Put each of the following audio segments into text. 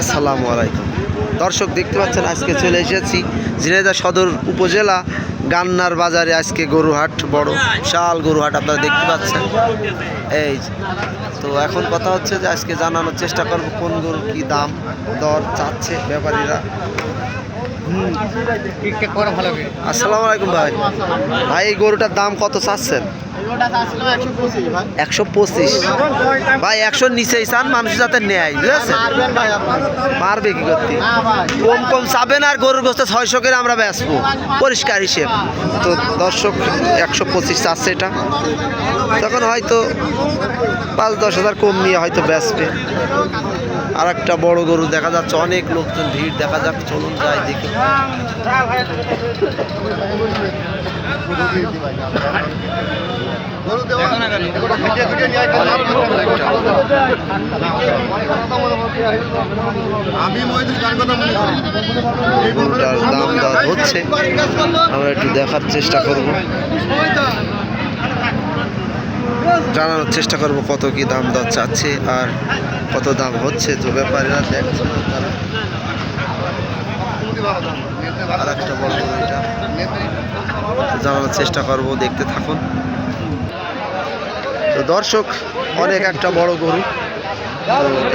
আসসালামু আলাইকুম। দর্শক দেখতে পাচ্ছেন আজকে চলে এসেছি ঝিনাইদা সদর উপজেলা গান্নার বাজারে আজকে গরুহাট বড় বিশাল গরুহাট, আপনারা দেখতে পাচ্ছেন। এই তো এখন কথা হচ্ছে যে আজকে জানানোর চেষ্টা করব কোন গরুর কি দাম, দর চাচ্ছে ব্যাপারীরা। আসসালামু আলাইকুম ভাই। ভাই, এই গরুটার দাম কত চাচ্ছেন? একশো পঁচিশ। ভাই একশোর নিচেই চান, মানুষ যাতে নেয়, বুঝেছেন? মারবে কি করতে? কম কম চাবেন আর গরুর গোস্ত ছয়শো করে আমরা বেচবো। পরিষ্কার হিসেব। তো দর্শক একশো পঁচিশ চাচ্ছে এটা। তখন হয়তো পাঁচ দশ হাজার কম নিয়ে হয়তো বেচবে। আর একটা বড় গরু দেখা যাচ্ছে অনেক লোকজন ভিড় দেখা যাক চলুন যাই দেখি। মহিদুল গরুটার দাম দর হচ্ছে। আমরা একটু দেখার চেষ্টা করব। জানানোর চেষ্টা করব কত কি দাম দর চাচ্ছে আর কত দাম হচ্ছে। তো ব্যাপারীরা দেখছে তারা আর একটা বড় এটা। জানানোর চেষ্টা করব দেখতে থাকুন। তো দর্শক অনেক একটা বড় গরু।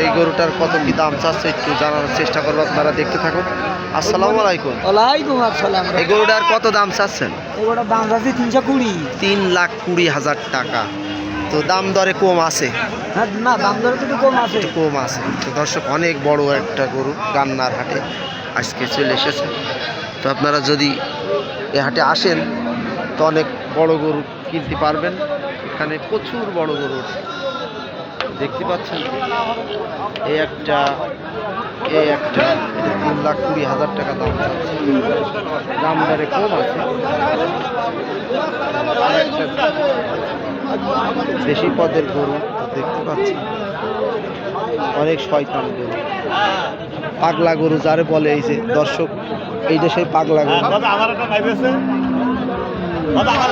এই গরুটার কত কি দাম চাচ্ছে একটু জানার চেষ্টা করব আপনারা দেখতে থাকুন। আসসালামু আলাইকুম। ওয়ালাইকুম আসসালাম। এই গরুটার কত দাম চাচ্ছেন? দাম আছে তিনশো কুড়ি। তিন লাখ কুড়ি হাজার টাকা। তো দাম দরে কম আছে? হ্যাঁ না দাম দর একটু কম আছে। কম আছে। তো দর্শক অনেক বড় একটা গরু গান্নার হাটে আজকে চলে এসেছে। তো আপনারা যদি এ হাটে আসেন তো অনেক বড় গরু কিনতে পারবেন। এখানে প্রচুর বড় গরু। দেখতে পাচ্ছেন? এই একটা এই একটা তিন লাখ কুড়ি হাজার টাকা দাম। দাম দরে কম আছে। দেশি পদের গরু দেখতে পাচ্ছি অনেক শয়তান গরু। পাগলা গরু যারে বলে এই যে দর্শক এইটা সেই পাগলা গরু।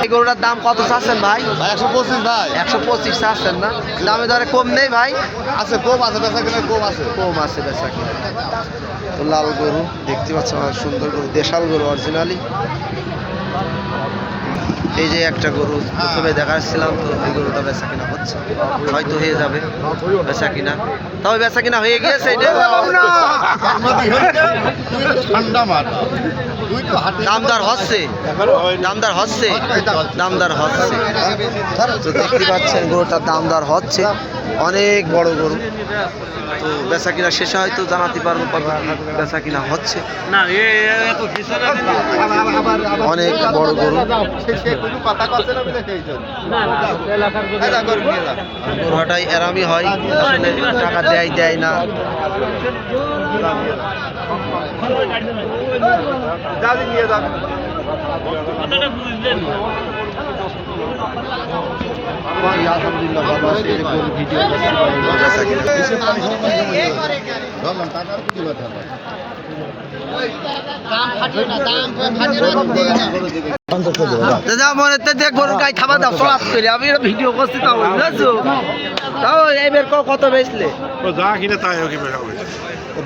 এই গরুটার দাম কত চাচ্ছেন ভাই? একশো পঁচিশ ভাই। একশো পঁচিশ চাচ্ছেন না? দামে দরে কম নেই ভাই? আছে কম আছে বেচা কিনা কম আছে। কম আছে বেচা কিনা। তো লাল গরু দেখতে পাচ্ছেন আমার সুন্দর গরু দেশাল গরু অরিজিনালি এই যে একটা গরু প্রথমে দেখাচ্ছিলাম তো এই গরুটা বেচা কিনা হচ্ছে। হয়তো হয়ে যাবে বেচা কিনা। তবে বেচা কিনা হয়ে গিয়েছে এটা ঠান্ডা হাতে দামদার হচ্ছে। দামদার হচ্ছে। দামদার হচ্ছে। তো দেখতে পাচ্ছেন গরুটার দামদার হচ্ছে। অনেক বড় গরু। তো বেচা কিনা শেষে হয়তো জানাতে পারব বেচা কিনা হচ্ছে। অনেক বড় গরু। গরুহাটাই এরামি হয়। আসলে টাকা দেয় দেয় না। নিয়ে যাবে এই আলহামদুলিল্লাহ ভালো আছে এই গরু ভিডিও করছি বেচা কিনা? ধরলাম টাকা আর কথা দাদা মনে তো গরুর গায়ে থাবা দাও সলাপ করে। আমি ভিডিও করছি তাও বুঝছ তাও এবার ক- কত বেচলে? যা কিনে তাই ওকে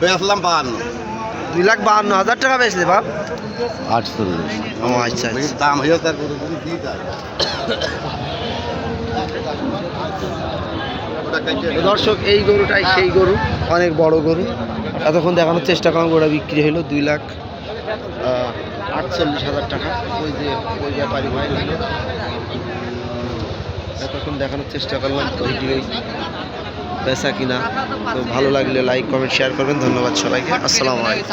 বেচলাম বাহান্ন। দুই লাখ বাহান্ন হাজার টাকা বেচলে বাপ? আটচল্লিশ। ও আচ্ছা আচ্ছা। দাম তার গরু যদি দিয়ে যায় ওটা কাইটে তো দর্শক, এই গরুটাই সেই গরু, অনেক বড় গরু। এতক্ষণ দেখানোর চেষ্টা করলাম, গরুটা বিক্রি হলো দুই লাখ আটচল্লিশ হাজার টাকা। ওই যে ওই ব্যাপারী। এতক্ষণ দেখানোর চেষ্টা করলাম ভিডিও বেচা কিনা। তো ভালো লাগলে লাইক কমেন্ট শেয়ার করবেন। ধন্যবাদ সবাইকে। আসসালামু আলাইকুম।